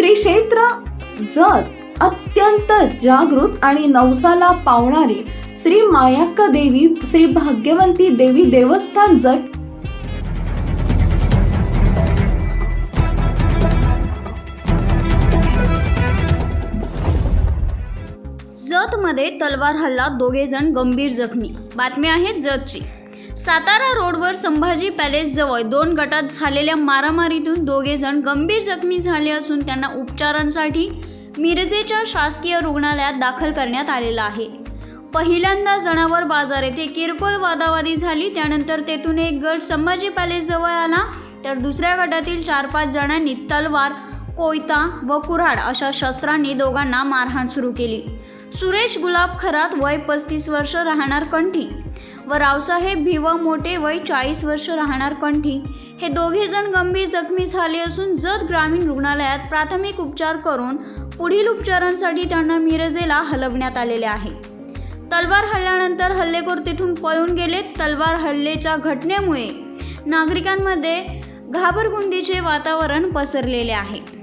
श्री क्षेत्र जत अत्यंत जागृत आणि नवसाला पावणारी श्री मायाक्का देवी श्री भाग्यवंती देवी देवस्थान जत. जतमध्ये तलवार हल्ला दोघे जण गंभीर जखमी. बातमी आहे जतची. सातारा रोडवर संभाजी पॅलेस जवळ दोन गटात झालेल्या मारामारीतून दोघे जण गंभीर जखमी झाले असून त्यांना उपचारांसाठी मिरजेच्या शासकीय रुग्णालयात दाखल करण्यात आलेलं आहे. पहिल्यांदा जनावर बाजार येथे किरकोळ वादावादी झाली. त्यानंतर तेथून एक गट संभाजी पॅलेस जवळ आला. तर दुसऱ्या गटातील चार पाच जणांनी तलवार कोयता व कुऱ्हाड अशा शस्त्रांनी दोघांना मारहाण सुरू केली. सुरेश गुलाब खरात वय पस्तीस वर्ष राहणार कंठी. व रावसाहेब भिवा मोठे वय चाळीस वर्ष राहणार कंठी. हे दोघे जण गंभीर जखमी झाले असून जत ग्रामीण रुग्णालयात प्राथमिक उपचार करून पुढील उपचारांसाठी त्यांना मिरजेला हलवण्यात आलेले आहे. तलवार हल्ल्यानंतर हल्लेखोर तिथून पळून गेले. तलवार हल्लेच्या घटनेमुळे नागरिकांमध्ये घाबरगुंडीचे वातावरण पसरलेले आहे.